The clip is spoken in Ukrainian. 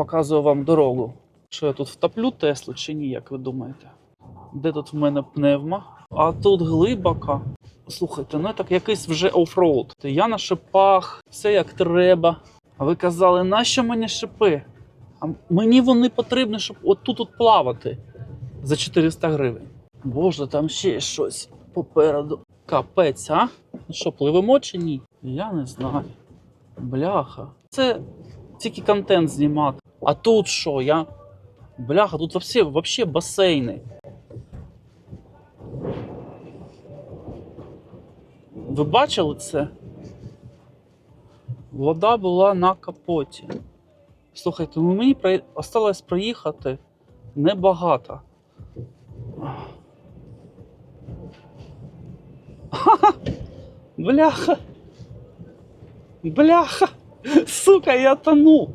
Показую вам дорогу. Що я тут втоплю Теслу чи ні, як ви думаєте? Де тут в мене пневма? А тут глибоко. Слухайте, ну так якийсь вже офроуд. Я на шипах, все як треба. А ви казали, нащо мені шипи? А мені вони потрібні, щоб отут от плавати за 400 гривень. Боже, там ще щось попереду. Капець, а? Ну що, пливемо чи ні? Я не знаю. Бляха. Це тільки контент знімати. А тут що? Я. Бляха, тут вообще, вообще басейни. Ви бачили це? Вода була на капоті. Слухайте, ну мені про... осталось проїхати небагато. Бляха! Бляха! Сука, я тону!